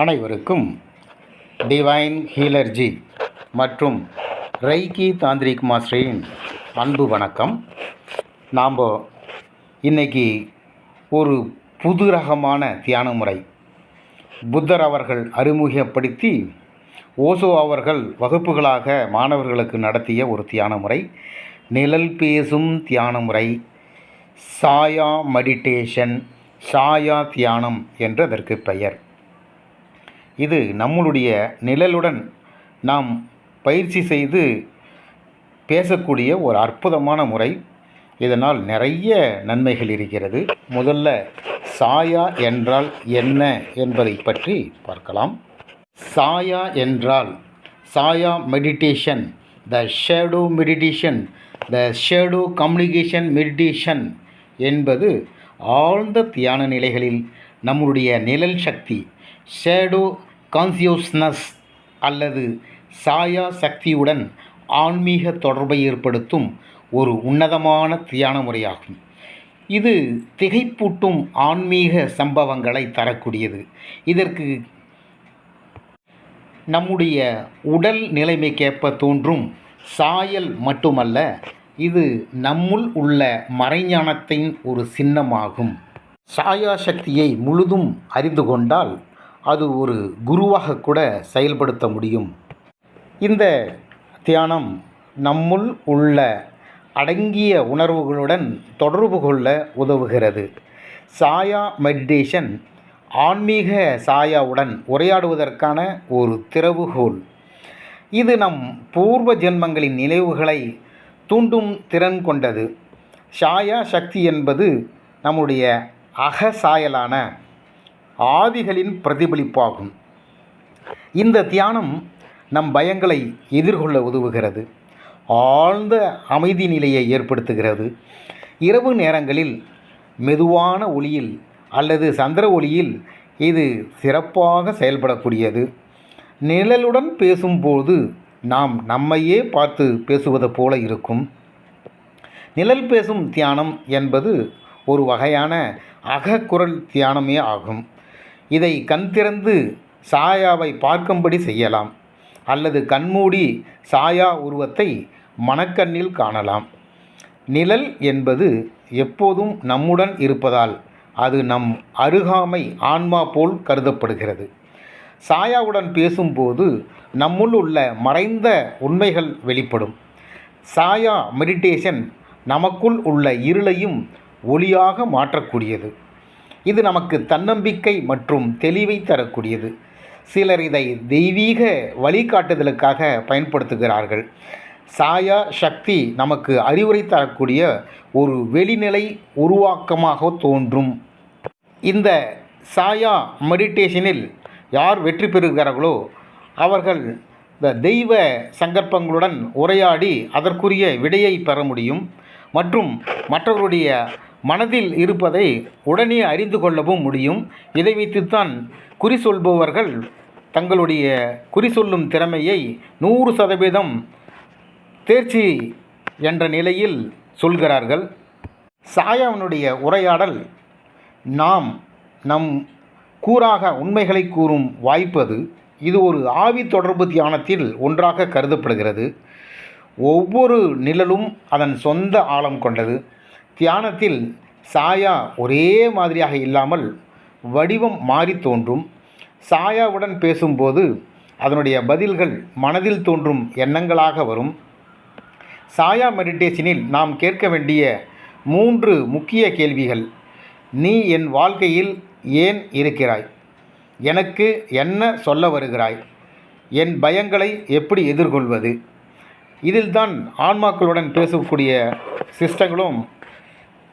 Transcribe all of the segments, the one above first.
அனைவருக்கும் டிவைன் ஹீலர்ஜி மற்றும் ரைகி தாந்திரிக் மாஸ்டரின் அன்பு வணக்கம். நாம் இன்னைக்கு ஒரு புது ரகமான தியான முறை. புத்தர் அவர்கள் அறிமுகப்படுத்தி ஓசோ அவர்கள் வகுப்புகளாக மாணவர்களுக்கு நடத்திய ஒரு தியான முறை. நிழல் பேசும் தியான முறை. சாயா மெடிடேஷன் சாயா தியானம் என்று அதற்கு பெயர். இது நம்மளுடைய நிழலுடன் நாம் பயிற்சி செய்து பேசக்கூடிய ஒரு அற்புதமான முறை. இதனால் நிறைய நன்மைகள் இருக்கிறது. முதல்ல சாயா என்றால் என்ன என்பதை பற்றி பார்க்கலாம். சாயா என்றால் சாயா meditation the shadow meditation the shadow communication meditation என்பது ஆழ்ந்த தியான நிலைகளில் நம்முடைய நிழல் சக்தி ஷேடோ கான்சியஸ்னஸ் அல்லது சாயா சக்தியுடன் ஆன்மீக தொடர்பை ஏற்படுத்தும் ஒரு உன்னதமான தியான முறையாகும். இது திகைப்பூட்டும் ஆன்மீக சம்பவங்களை தரக்கூடியது. இதற்கு நம்முடைய உடல் நிலைமைக்கேற்ப தோன்றும் சாயல் மட்டுமல்ல இது நம்முள் உள்ள மறைஞானத்தின் ஒரு சின்னமாகும். சாயா சக்தியை முழுதும் அறிந்து கொண்டால் அது ஒரு குருவாக கூட செயல்படுத்த முடியும். இந்த தியானம் நம்முள் உள்ள அடங்கிய உணர்வுகளுடன் தொடர்பு கொள்ள உதவுகிறது. சாயா மெடிடேஷன் ஆன்மீக சாயாவுடன் உரையாடுவதற்கான ஒரு திறவுகோல் இது நம் பூர்வ ஜென்மங்களின் நினைவுகளை தூண்டும் திறன் கொண்டது. சாயா சக்தி என்பது நம்முடைய அகசாயலான ஆவிகளின் பிரதிபலிப்பாகும். இந்த தியானம் நம் பயங்களை எதிர்கொள்ள உதவுகிறது. ஆழ்ந்த அமைதி நிலையை ஏற்படுத்துகிறது. இரவு நேரங்களில் மெதுவான ஒளியில் அல்லது சந்திர ஒளியில் இது சிறப்பாக செயல்படக்கூடியது. நிழலுடன் பேசும்போது நாம் நம்மையே பார்த்து பேசுவது போல இருக்கும். நிழல் பேசும் தியானம் என்பது ஒரு வகையான அகக்குரல் தியானமே ஆகும். இதை கண் திறந்து சாயாவை பார்க்கும்படி செய்யலாம். அல்லது கண்மூடி சாயா உருவத்தை மனக்கண்ணில் காணலாம். நிழல் என்பது எப்போதும் நம்முடன் இருப்பதால் அது நம் அருகாமை ஆன்மா போல் கருதப்படுகிறது. சாயாவுடன் பேசும்போது நம்முள் உள்ள மறைந்த உண்மைகள் வெளிப்படும். சாயா மெடிடேஷன் நமக்குள் உள்ள இருளையும் ஒளியாக மாற்றக்கூடியது. இது நமக்கு தன்னம்பிக்கை மற்றும் தெளிவை தரக்கூடியது. சிலர் இதை தெய்வீக வழிகாட்டுதலுக்காக பயன்படுத்துகிறார்கள். சாயா சக்தி நமக்கு அறிவுரை தரக்கூடிய ஒரு வெளிநிலை உருவாக்கமாக தோன்றும். இந்த சாயா மெடிடேஷனில் யார் வெற்றி பெறுகிறார்களோ அவர்கள் இந்த தெய்வ சங்கற்பங்களுடன் உரையாடி அதற்குரிய விடையை பெற முடியும். மற்றும் மற்றவருடைய மனதில் இருப்பதை உடனே அறிந்து கொள்ளவும் முடியும். இதை வைத்துத்தான் குறி சொல்பவர்கள் தங்களுடைய குறி சொல்லும் திறமையை நூறு சதவீதம் தேர்ச்சி என்ற நிலையில் சொல்கிறார்கள். சாயாவனுடைய உரையாடல் நாம் நம் கூறாக உண்மைகளை கூறும் வாய்ப்பது இது ஒரு ஆவி தொடர்பு தியானத்தில் ஒன்றாக கருதப்படுகிறது. ஒவ்வொரு நிழலும் அதன் சொந்த ஆழம் கொண்டது. தியானத்தில் சாயா ஒரே மாதிரியாக இல்லாமல் வடிவம் மாறி தோன்றும். சாயாவுடன் பேசும்போது அதனுடைய பதில்கள் மனதில் தோன்றும் எண்ணங்களாக வரும். சாயா மெடிடேஷனில் நாம் கேட்க வேண்டிய மூன்று முக்கிய கேள்விகள் நீ என் வாழ்க்கையில் ஏன் இருக்கிறாய்? எனக்கு என்ன சொல்ல வருகிறாய்? என் பயங்களை எப்படி எதிர்கொள்வது? இதில்தான் ஆன்மாக்களுடன் பேசக்கூடிய சிஸ்டங்களும்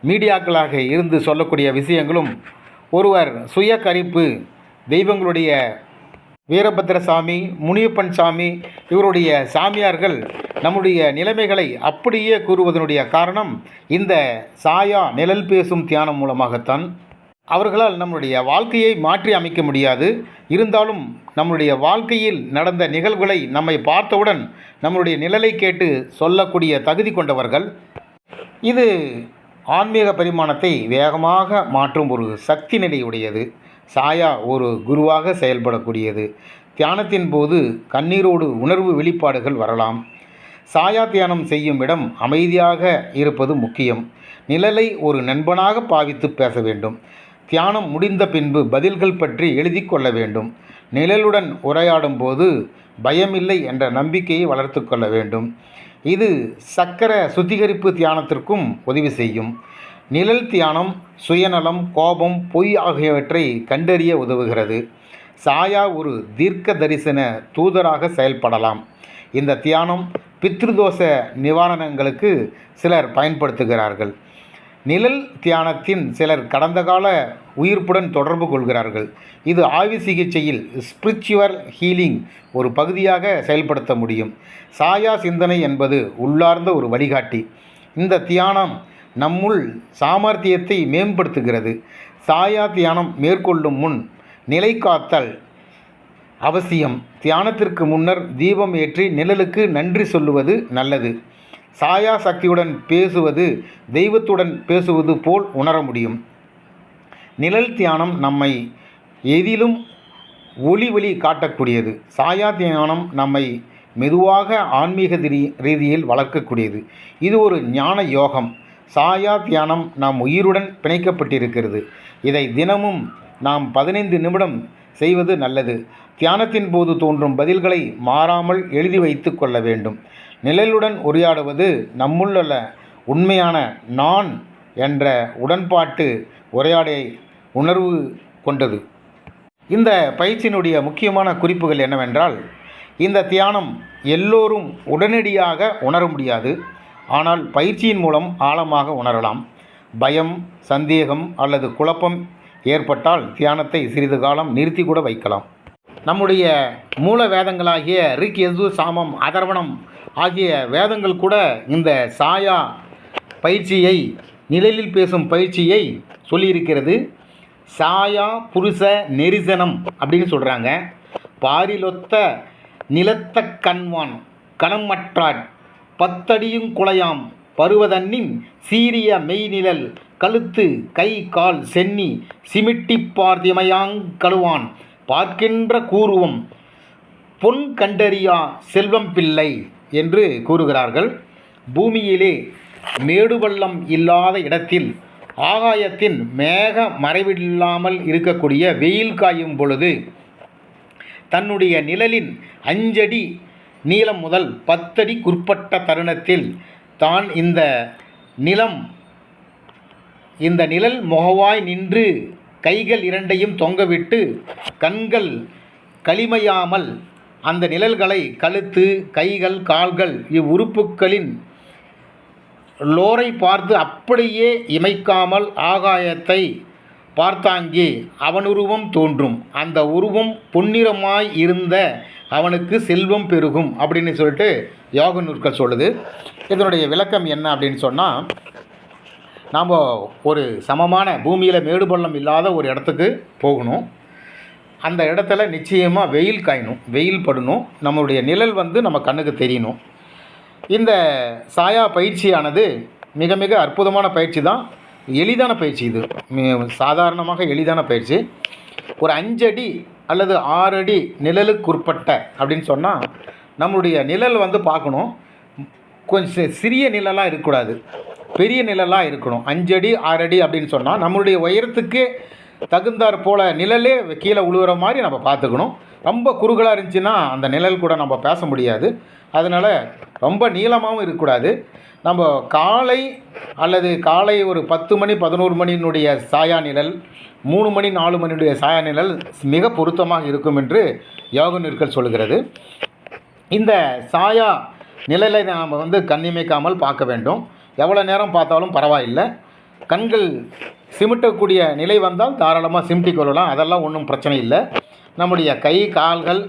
மீடியாக்களாக இருந்து சொல்லக்கூடிய விஷயங்களும் ஒருவர் சுய கரிப்பு தெய்வங்களுடைய வீரபத்திர சாமி முனியப்பன் சாமி இவருடைய சாமியார்கள் நம்முடைய நிலைமைகளை அப்படியே கூறுவதனுடைய காரணம் இந்த சாயா நிழல் பேசும் தியானம் மூலமாகத்தான். அவர்களால் நம்முடைய வாழ்க்கையை மாற்றி அமைக்க முடியாது. இருந்தாலும் நம்முடைய வாழ்க்கையில் நடந்த நிகழ்வுகளை நம்மை பார்த்தவுடன் நம்முடைய நிழலை கேட்டு சொல்லக்கூடிய தகுதி கொண்டவர்கள். இது ஆன்மீக பரிமாணத்தை வேகமாக மாற்றும் ஒரு சக்தி நிலையுடையது. சாயா ஒரு குருவாக செயல்படக்கூடியது. தியானத்தின் போது கண்ணீரோடு உணர்வு வெளிப்பாடுகள் வரலாம். சாயா தியானம் செய்யும் இடம் அமைதியாக இருப்பது முக்கியம். நிழலை ஒரு நண்பனாக பாவித்து பேச வேண்டும். தியானம் முடிந்த பின்பு பதில்கள் பற்றி எழுதி கொள்ள வேண்டும். நிழலுடன் உரையாடும் போது பயமில்லை என்ற நம்பிக்கையை வளர்த்து கொள்ள வேண்டும். இது சக்கர சுத்திகரிப்பு தியானத்திற்கும் உதவி செய்யும். நிழல் தியானம் சுயநலம் கோபம் பொய் ஆகியவற்றை கண்டறிய உதவுகிறது. சாயா ஒரு தீர்க்க தரிசன தூதராக செயல்படலாம். இந்த தியானம் பித்ருதோஷ நிவாரணங்களுக்கு சிலர் பயன்படுத்துகிறார்கள். நிழல் தியானத்தின் சிலர் கடந்த கால உயிர்ப்புடன் தொடர்பு கொள்கிறார்கள். இது ஆய்வு சிகிச்சையில் ஸ்பிரிச்சுவல் ஹீலிங் ஒரு பகுதியாக செயல்படுத்த முடியும். சாயா சிந்தனை என்பது உள்ளார்ந்த ஒரு வழிகாட்டி. இந்த தியானம் நம்முள் சாமர்த்தியத்தை மேம்படுத்துகிறது. சாயா தியானம் மேற்கொள்ளும் முன் நிலை காத்தல் அவசியம். தியானத்திற்கு முன்னர் தீபம் ஏற்றி நிழலுக்கு நன்றி சொல்லுவது நல்லது. சாயா சக்தியுடன் பேசுவது தெய்வத்துடன் பேசுவது போல் உணர முடியும். நிழல் தியானம் நம்மை எதிலும் ஒளி ஒளி காட்டக்கூடியது. சாயா தியானம் நம்மை மெதுவாக ஆன்மீக ரீதியில் வளர்க்கக்கூடியது. இது ஒரு ஞான யோகம். சாயா தியானம் நம் உயிருடன் பிணைக்கப்பட்டிருக்கிறது. இதை தினமும் நாம் பதினைந்து நிமிடம் செய்வது நல்லது. தியானத்தின் போது தோன்றும் பதில்களை மாறாமல் எழுதி வைத்து கொள்ள வேண்டும். நிழலுடன் உரையாடுவது நம்முள்ள உண்மையான நான் என்ற உடன்பாட்டு உரையாடை உணர்வு கொண்டது. இந்த பயிற்சியினுடைய முக்கியமான குறிப்புகள் என்னவென்றால் இந்த தியானம் எல்லோரும் உடனடியாக உணர முடியாது. ஆனால் பயிற்சியின் மூலம் ஆழமாக உணரலாம். பயம் சந்தேகம் அல்லது குழப்பம் ஏற்பட்டால் தியானத்தை சிறிது காலம் நிறுத்தி கூட வைக்கலாம். நம்முடைய மூல வேதங்களாகிய ரிக் எசு சாமம் அதர்வணம் ஆகிய வேதங்கள் கூட இந்த சாயா பயிற்சியை நிழலில் பேசும் பயிற்சியை சொல்லியிருக்கிறது. சாயா புருஷ நெரிசனம் அப்படின்னு சொல்கிறாங்க பாரிலொத்த நிலத்த கண்வான் கணமற்றாட் பத்தடியும் குலையாம் பருவதன்னின் சீரிய மெய்நிழல் கழுத்து கை கால் சென்னி சிமிட்டி பார்த்திமையாங் கழுவான் பார்க்கின்ற கூறுவம் பொன் கண்டறியா செல்வம் பிள்ளை. என்று கூறுகிறார்கள். பூமியிலே மேடுபள்ளம் இல்லாத இடத்தில் ஆகாயத்தின் மேக மறைவில்லாமல் இருக்கக்கூடிய வெயில் காயும் பொழுது தன்னுடைய நிழலின் அஞ்சடி நீளம் முதல் பத்தடி குற்பட்ட தருணத்தில் தான் இந்த நிலம் இந்த நிழல் முகவாய் நின்று கைகள் இரண்டையும் தொங்கவிட்டு கண்கள் களிமையாமல் அந்த நிழல்களை கழுத்து கைகள் கால்கள் இவ்வுறுப்புகளின் லோரை பார்த்து அப்படியே இமைக்காமல் ஆகாயத்தை பார்த்தாங்கே அவனுருவம் தோன்றும். அந்த உருவம் பொன்னிறமாய் இருந்த அவனுக்கு செல்வம் பெருகும் அப்படின்னு சொல்லிட்டு யோக நூற்கள் சொல்லுது. இதனுடைய விளக்கம் என்ன அப்படின்னு சொன்னால் நாம் ஒரு சமமான பூமியில் மேடு பள்ளம் இல்லாத ஒரு இடத்துக்கு போகணும். அந்த இடத்துல நிச்சயமாக வெயில் காயணும் வெயில் படணும். நம்மளுடைய நிழல் வந்து நம்ம கண்ணுக்கு தெரியணும். இந்த சாயா பயிற்சியானது மிக மிக அற்புதமான பயிற்சி தான். எளிதான பயிற்சி இது. சாதாரணமாக எளிதான பயிற்சி. ஒரு அஞ்சடி அல்லது ஆறு அடி நிழலுக்குட்பட்ட அப்படின்னு சொன்னால் நம்மளுடைய நிழல் வந்து பார்க்கணும். கொஞ்சம் சிறிய நிழலாக இருக்கக்கூடாது. பெரிய நிழலாக இருக்கணும். அஞ்சடி ஆறடி அப்படின்னு சொன்னால் நம்மளுடைய உயரத்துக்கு தகுந்தாற் போல நிழலே கீழே உழுவுற மாதிரி நம்ம பார்த்துக்கணும். ரொம்ப குறுகலாக இருந்துச்சுன்னா அந்த நிழல் கூட நம்ம பேச முடியாது. அதனால் ரொம்ப நீளமாகவும் இருக்கக்கூடாது. நம்ம காலை அல்லது காலை ஒரு பத்து மணி பதினோரு மணியினுடைய சாயா நிழல் மூணு மணி நாலு மணியுடைய சாயா நிழல் மிக பொருத்தமாக இருக்கும் என்று யோக நூற்கள் சொல்கிறது. இந்த சாயா நிழலை நாம் வந்து கண்ணிமைக்காமல் பார்க்க வேண்டும். எவ்வளோ நேரம் பார்த்தாலும் பரவாயில்லை. கண்கள் சிமிட்டக்கூடிய நிலை வந்தால் தாராளமாக சிமிட்டி கொள்ளலாம். அதெல்லாம் ஒன்றும் பிரச்சனை இல்லை. நம்முடைய கை கால்கள்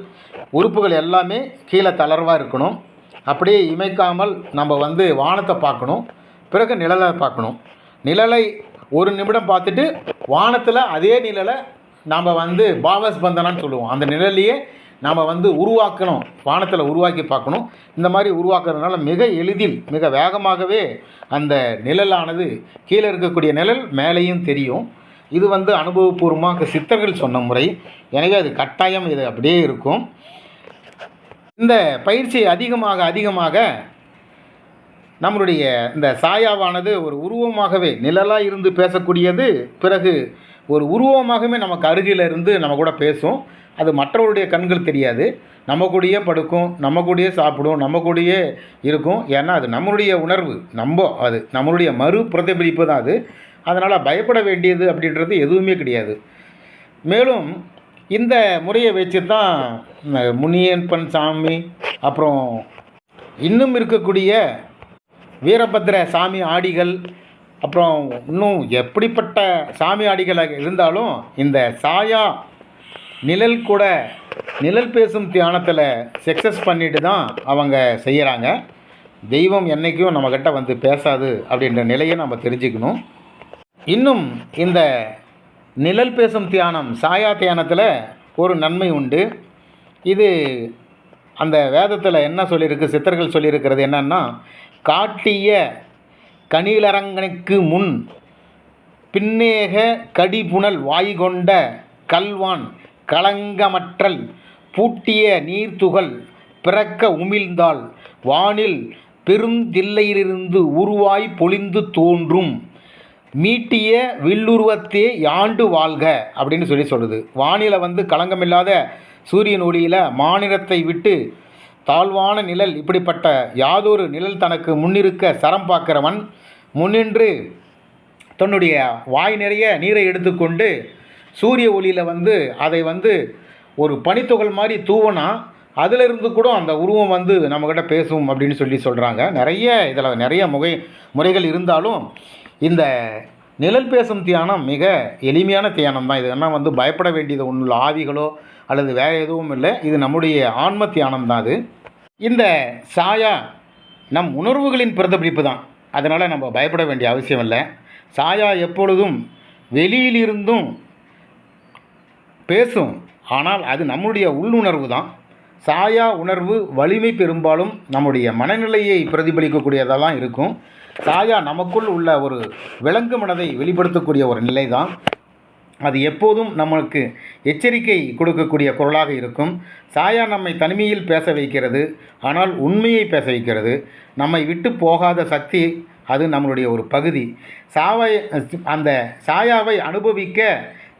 உறுப்புகள் எல்லாமே கீழே தளர்வாக இருக்கணும். அப்படியே இமைக்காமல் நம்ம வந்து வானத்தை பார்க்கணும். பிறகு நிழலை பார்க்கணும். நிழலை ஒரு நிமிடம் பார்த்துட்டு வானத்தில் அதே நிழலை நாம் வந்து பாவஸ்பந்தனான்னு சொல்லுவோம். அந்த நிழலையே நாம் வந்து உருவாக்கணும் வானத்தில் உருவாக்கி பார்க்கணும். இந்த மாதிரி உருவாக்குறதுனால மிக எளிதில் மிக வேகமாகவே அந்த நிழலானது கீழே இருக்கக்கூடிய நிழல் மேலேயும் தெரியும். இது வந்து அனுபவபூர்வமாக சித்தர்கள் சொன்ன முறை. எனவே அது கட்டாயம் இது அப்படியே இருக்கும். இந்த பயிற்சி அதிகமாக அதிகமாக நம்மளுடைய இந்த சாயாவானது ஒரு உருவமாகவே நிழலாக இருந்து பேசக்கூடியது பிறகு ஒரு உருவமாகவே நமக்கு அருகில் இருந்து நம்ம கூட பேசும். அது மற்றவருடைய கண்கள் தெரியாது. நம்ம கூடயே படுக்கும் நம்ம கூடயே சாப்பிடும் நம்ம கூடயே இருக்கும். ஏன்னா அது நம்மளுடைய உணர்வு. நம்ம அது நம்மளுடைய மறு பிரதிபலிப்பு தான் அது. அதனால் பயப்பட வேண்டியது அப்படின்றது எதுவுமே கிடையாது. மேலும் இந்த முறையை வச்சு தான் முனியன்பன் சாமி அப்புறம் இன்னும் இருக்கக்கூடிய வீரபத்ர சாமி ஆடிகள் அப்புறம் இன்னும் எப்படிப்பட்ட சாமி ஆடிகளாக இருந்தாலும் இந்த சாயா நிழல் கூட நிழல் பேசும் தியானத்தில் சக்ஸஸ் பண்ணிட்டு தான் அவங்க செய்கிறாங்க தெய்வம் என்றைக்கும் நம்மக்கிட்ட வந்து பேசாது அப்படின்ற நிலையை நம்ம தெரிஞ்சுக்கணும். இன்னும் இந்த நிழல் பேசும் தியானம் சாயா தியானத்தில் ஒரு நன்மை உண்டு. இது அந்த வேதத்தில் என்ன சொல்லியிருக்கு சித்தர்கள் சொல்லியிருக்கிறது என்னன்னா காட்டிய கனிலரங்கனுக்கு முன் பின்னேக கடிபுணல் வாய் கொண்ட கல்வான் களங்கமற்றல் பூட்டிய நீர்த்துகள் பிறக்க உமிழ்ந்தால் வானில் பெருந்தில்லையிலிருந்து உருவாய் பொழிந்து தோன்றும். மீட்டிய வில்லுருவத்தே யாண்டு வாழ்க அப்படின்னு சொல்லி சொல்லுது. வானில வந்து களங்கமில்லாத சூரியன் ஒளியில் மாநிலத்தை விட்டு தாழ்வான நிழல் இப்படிப்பட்ட யாதொரு நிழல் தனக்கு முன்னிருக்க சரம் பார்க்கிறவன் முன்னின்று தன்னுடைய வாய் நிறைய நீரை எடுத்துக்கொண்டு சூரிய ஒளியில் வந்து அதை வந்து ஒரு பனித்துகள் மாதிரி தூவனா அதிலிருந்து கூட அந்த உருவம் வந்து நம்மக்கிட்ட பேசும் அப்படின்னு சொல்லி சொல்கிறாங்க நிறைய இதில் நிறைய முகை முறைகள் இருந்தாலும் இந்த நிழல் பேசும் தியானம் மிக எளிமையான தியானம் தான். இது என்ன வந்து பயப்பட வேண்டியது ஒன்றும் இல்லை. ஆவிகளோ அல்லது வேறு எதுவும் இல்லை. இது நம்முடைய ஆன்ம தியானம் தான் அது. இந்த சாயா நம் உணர்வுகளின் பிரதிபலிப்பு தான். அதனால் நம்ம பயப்பட வேண்டிய அவசியம் இல்லை. சாயா எப்பொழுதும் வெளியிலிருந்தும் பேசும். ஆனால் அது நம்முடைய உள்ளுணர்வு தான். சாயா உணர்வு வலிமை பெரும்பாலும் நம்முடைய மனநிலையை பிரதிபலிக்கக்கூடியதாக தான் இருக்கும். சாயா நமக்குள் உள்ள ஒரு விலங்கு மனதை வெளிப்படுத்தக்கூடிய ஒரு நிலை தான். அது எப்போதும் நமக்கு எச்சரிக்கை கொடுக்கக்கூடிய குரலாக இருக்கும். சாயா நம்மை தனிமையில் பேச வைக்கிறது ஆனால் உண்மையை பேச வைக்கிறது. நம்மை விட்டு போகாத சக்தி அது நம்மளுடைய ஒரு பகுதி. சாவை அந்த சாயாவை அனுபவிக்க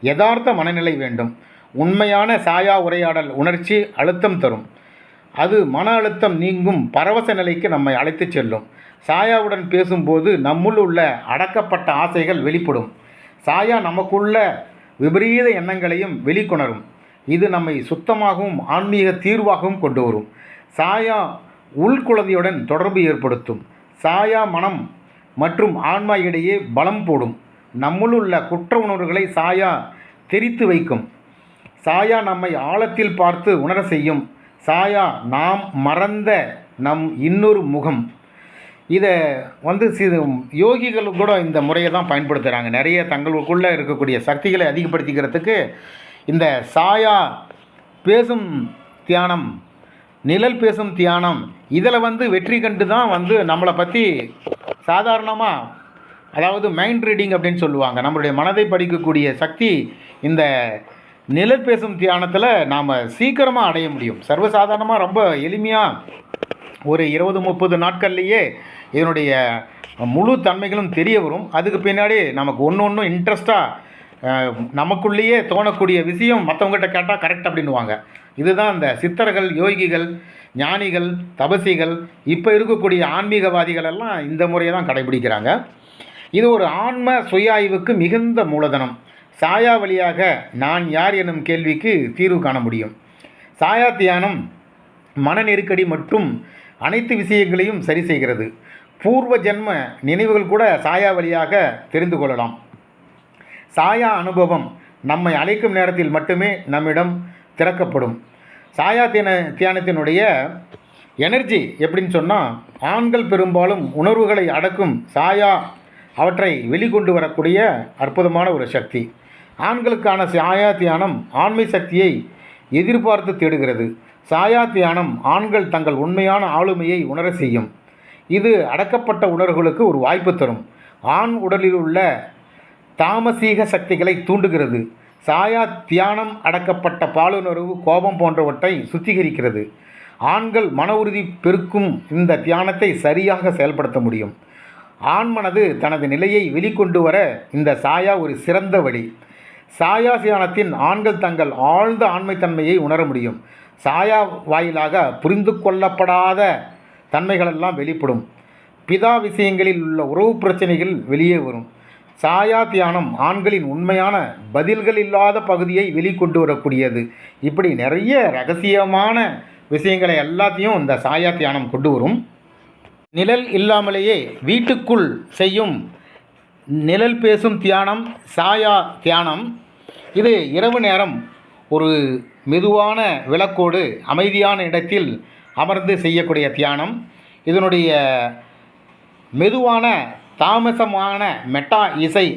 யதார்த்த மனநிலை வேண்டும். உண்மையான சாயா உரையாடல் உணர்ச்சி அழுத்தம் தரும். அது மன அழுத்தம் நீங்கும் பரவச நிலைக்கு நம்மை அழைத்துச் செல்லும். சாயாவுடன் பேசும்போது நம்முள் உள்ள அடக்கப்பட்ட ஆசைகள் வெளிப்படும். சாயா நமக்குள்ள விபரீத எண்ணங்களையும் வெளிக்கொணரும். இது நம்மை சுத்தமாகவும் ஆன்மீக தீர்வாகவும் கொண்டு வரும். சாயா உள்குழந்தையுடன் தொடர்பு ஏற்படுத்தும். சாயா மனம் மற்றும் ஆன்மா இடையே பலம் போடும். நம்முள் உள்ள குற்ற உணர்வுகளை சாயா தெரித்து வைக்கும். சாயா நம்மை ஆழத்தில் பார்த்து உணர செய்யும். சாயா நாம் மறந்த நம் இன்னொரு முகம். இதை வந்து சிறு யோகிகளும் கூட இந்த முறையை தான் பயன்படுத்துகிறாங்க நிறைய தங்களுக்குள்ளே இருக்கக்கூடிய சக்திகளை அதிகப்படுத்திக்கிறதுக்கு இந்த சாயா பேசும் தியானம் நிழல் பேசும் தியானம் இதில் வந்து வெற்றி கண்டு தான் வந்து நம்மளை பற்றி சாதாரணமாக அதாவது மைண்ட் ரீடிங் அப்படின்னு சொல்லுவாங்க. நம்மளுடைய மனதை படிக்கக்கூடிய சக்தி இந்த நிழல் பேசும் தியானத்தில் நாம் சீக்கிரமாக அடைய முடியும். சர்வசாதாரணமாக ரொம்ப எளிமையாக ஒரு இருபது முப்பது நாட்கள்லேயே இதனுடைய முழு தன்மைகளும் தெரிய வரும். அதுக்கு பின்னாடி நமக்கு ஒன்று ஒன்றும் இன்ட்ரெஸ்ட்டாக நமக்குள்ளேயே தோணக்கூடிய விஷயம் மற்றவங்ககிட்ட கேட்டால் கரெக்ட் அப்படின்னுவாங்க. இதுதான் இந்த சித்தர்கள் யோகிகள் ஞானிகள் தபசிகள் இப்போ இருக்கக்கூடிய ஆன்மீகவாதிகள் எல்லாம் இந்த முறையை தான் கடைபிடிக்கிறாங்க. இது ஒரு ஆன்ம சுய ஆய்வுக்கு மிகுந்த மூலதனம். சாயா வழியாக நான் யார் எனும் கேள்விக்கு தீர்வு காண முடியும். சாயா தியானம் மன நெருக்கடி மற்றும் அனைத்து விஷயங்களையும் சரி செய்கிறது. பூர்வ ஜென்ம நினைவுகள் கூட சாயா வழியாக தெரிந்து கொள்ளலாம். சாயா அனுபவம் நம்மை அழைக்கும் நேரத்தில் மட்டுமே நம்மிடம் திறக்கப்படும். சாயா தியான தியானத்தினுடைய எனர்ஜி எப்படின்னு சொன்னால் ஆண்கள் பெரும்பாலும் உணர்வுகளை அடக்கும் சாயா அவற்றை வெளிக்கொண்டு வரக்கூடிய அற்புதமான ஒரு சக்தி. ஆண்களுக்கான சாயா தியானம் ஆண்மை சக்தியை எதிர்பார்த்து தேடுகிறது. சாயா தியானம் ஆண்கள் தங்கள் உண்மையான ஆளுமையை உணர செய்யும். இது அடக்கப்பட்ட உணர்வுகளுக்கு ஒரு வாய்ப்பு தரும். ஆண் உடலில் உள்ள தாமசீக சக்திகளை தூண்டுகிறது. சாயா தியானம் அடக்கப்பட்ட பாலுணர்வு கோபம் போன்றவற்றை சுத்திகரிக்கிறது. ஆண்கள் மன உறுதி பெருக்கும் இந்த தியானத்தை சரியாக செயல்படுத்த முடியும். ஆண்மனது தனது நிலையை வெளிக்கொண்டு வர இந்த சாயா ஒரு சிறந்த வழி. சாயா தியானத்தின் ஆண்கள் தங்கள் ஆழ்ந்த ஆண்மைத்தன்மையை உணர முடியும். சாயா வாயிலாக புரிந்து கொள்ளப்படாத தன்மைகளெல்லாம் வெளிப்படும். பிதா விஷயங்களில் உள்ள உறவு பிரச்சனைகள் வெளியே வரும். சாயா தியானம் ஆண்களின் உண்மையான பதில்கள் இல்லாத பகுதியை வெளிக்கொண்டு வரக்கூடியது. இப்படி நிறைய ரகசியமான விஷயங்களை எல்லாத்தையும் இந்த சாயா தியானம் கொண்டு வரும். நிழல் இல்லாமலேயே வீட்டுக்குள் செய்யும் நிழல் பேசும் தியானம் சாயா தியானம். இது இரவு நேரம் ஒரு மெதுவான விளக்கோடு அமைதியான இடத்தில் அமர்ந்து செய்யக்கூடிய தியானம். இதனுடைய மெதுவான தாமசமான மெட்டா இசை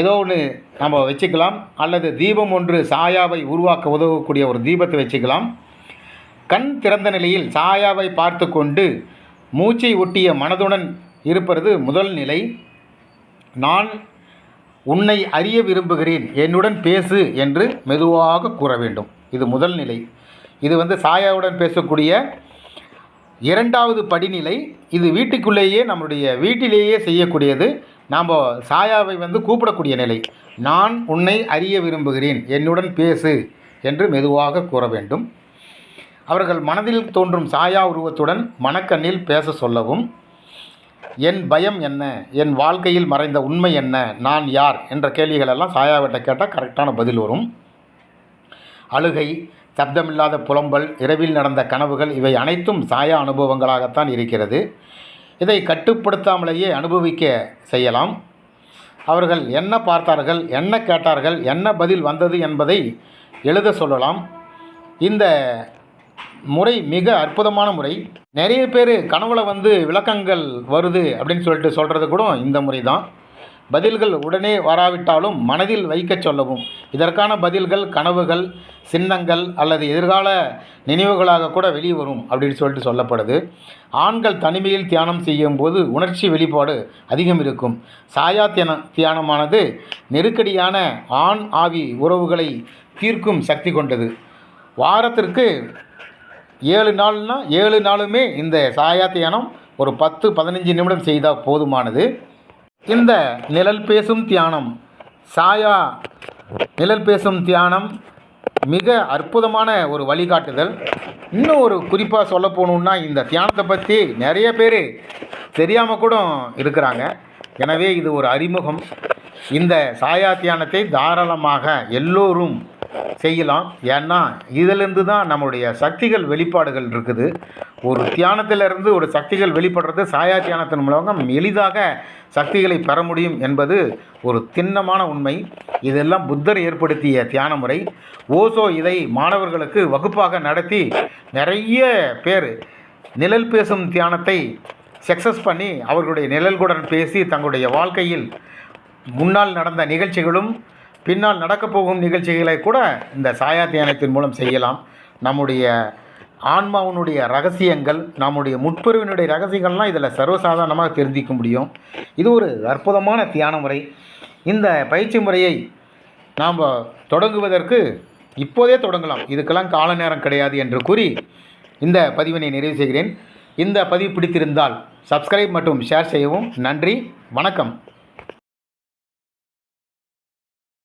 ஏதோ ஒன்று நம்ம வச்சுக்கலாம். அல்லது தீபம் ஒன்று சாயாவை உருவாக்க உதவக்கூடிய ஒரு தீபத்தை வச்சுக்கலாம். கண் திறந்த நிலையில் சாயாவை பார்த்து கொண்டு மூச்சை ஒட்டிய மனதுடன் இருப்பது முதல் நிலை. நான் உன்னை அறிய விரும்புகிறேன். என்னுடன் பேசு என்று மெதுவாக கூற வேண்டும். இது முதல் நிலை. இது வந்து சாயாவுடன் பேசக்கூடிய இரண்டாவது படிநிலை. இது வீட்டுக்குள்ளேயே நம்முடைய வீட்டிலேயே செய்யக்கூடியது. நாம் சாயாவை வந்து கூப்பிடக்கூடிய நிலை. நான் உன்னை அறிய விரும்புகிறேன். என்னுடன் பேசு என்று மெதுவாக கூற வேண்டும். அவர்கள் மனதில் தோன்றும் சாயா உருவத்துடன் மனக்கண்ணில் பேச சொல்லவும் என் பயம் என்ன? என் வாழ்க்கையில் மறைந்த உண்மை என்ன? நான் யார்? என்ற கேள்விகளெல்லாம் சாயாவிட்ட கேட்டால் கரெக்டான பதில் வரும். அழுகை சப்தமில்லாத புலம்பல் இரவில் நடந்த கனவுகள் இவை அனைத்தும் சாயா அனுபவங்களாகத்தான் இருக்கிறது. இதை கட்டுப்படுத்தாமலேயே அனுபவிக்க செய்யலாம். அவர்கள் என்ன பார்த்தார்கள் என்ன கேட்டார்கள் என்ன பதில் வந்தது என்பதை எழுத சொல்லலாம். இந்த முறை மிக அற்புதமான முறை. நிறைய பேர் கனவுல வந்து விளக்கங்கள் வருது அப்படின்னு சொல்லிட்டு சொல்கிறது கூட இந்த முறை தான் பதில்கள் உடனே வராவிட்டாலும் மனதில் வைக்கச் சொல்லவும். இதற்கான பதில்கள் கனவுகள் சின்னங்கள் அல்லது எதிர்கால நினைவுகளாக கூட வெளிவரும் அப்படின்னு சொல்லிட்டு சொல்லப்படுது. ஆண்கள் தனிமையில் தியானம் செய்யும் போது உணர்ச்சி வெளிப்பாடு அதிகம் இருக்கும். சாயா தியான தியானமானது நெருக்கடியான ஆண் ஆவி உறவுகளை தீர்க்கும் சக்தி கொண்டது. வாரத்திற்கு ஏழு நாள்னால் ஏழு நாளுமே இந்த சாயா தியானம் ஒரு பத்து பதினஞ்சு நிமிடம் செய்தால் போதுமானது. இந்த நிழல் பேசும் தியானம் சாயா நிழல் பேசும் தியானம் மிக அற்புதமான ஒரு வழிகாட்டுதல். இன்னும் ஒரு குறிப்பாக சொல்ல போகணுன்னா இந்த தியானத்தை பற்றி நிறைய பேர் தெரியாமல் கூட இருக்கிறாங்க. எனவே இது ஒரு அறிமுகம். இந்த சாயா தியானத்தை தாராளமாக எல்லோரும் செய்யலாம். ஏன்னா இதிலிருந்து தான் நம்முடைய சக்திகள் வெளிப்பாடுகள் இருக்குது. ஒரு தியானத்திலிருந்து ஒரு சக்திகள் வெளிப்படுறது சாயா தியானத்தின் மூலமாக எளிதாக சக்திகளை பெற முடியும் என்பது ஒரு திண்ணமான உண்மை. இதெல்லாம் புத்தர் ஏற்படுத்திய தியான முறை. ஓசோ இதை மாணவர்களுக்கு வகுப்பாக நடத்தி நிறைய பேர் நிழல் பேசும் தியானத்தை சக்ஸஸ் பண்ணி அவர்களுடைய நிழல்குடன் பேசி தங்களுடைய வாழ்க்கையில் முன்னால் நடந்த நிகழ்ச்சிகளும் பின்னால் நடக்கப்போகும் நிகழ்ச்சிகளை கூட இந்த சாயா தியானத்தின் மூலம் செய்யலாம். நம்முடைய ஆன்மாவினுடைய ரகசியங்கள் நம்முடைய முற்பிரிவினுடைய ரகசியங்கள்லாம் இதில் சர்வசாதாரணமாக தெரிஞ்சிக்க முடியும். இது ஒரு அற்புதமான தியான முறை. இந்த பயிற்சி முறையை நாம் தொடங்குவதற்கு இப்போதே தொடங்கலாம். இதுக்கெல்லாம் கால நேரம் கிடையாது என்று கூறி இந்த பதிவினை நிறைவு செய்கிறேன். இந்த பதிவு பிடித்திருந்தால் சப்ஸ்கிரைப் மற்றும் ஷேர் செய்யவும் நன்றி. வணக்கம்.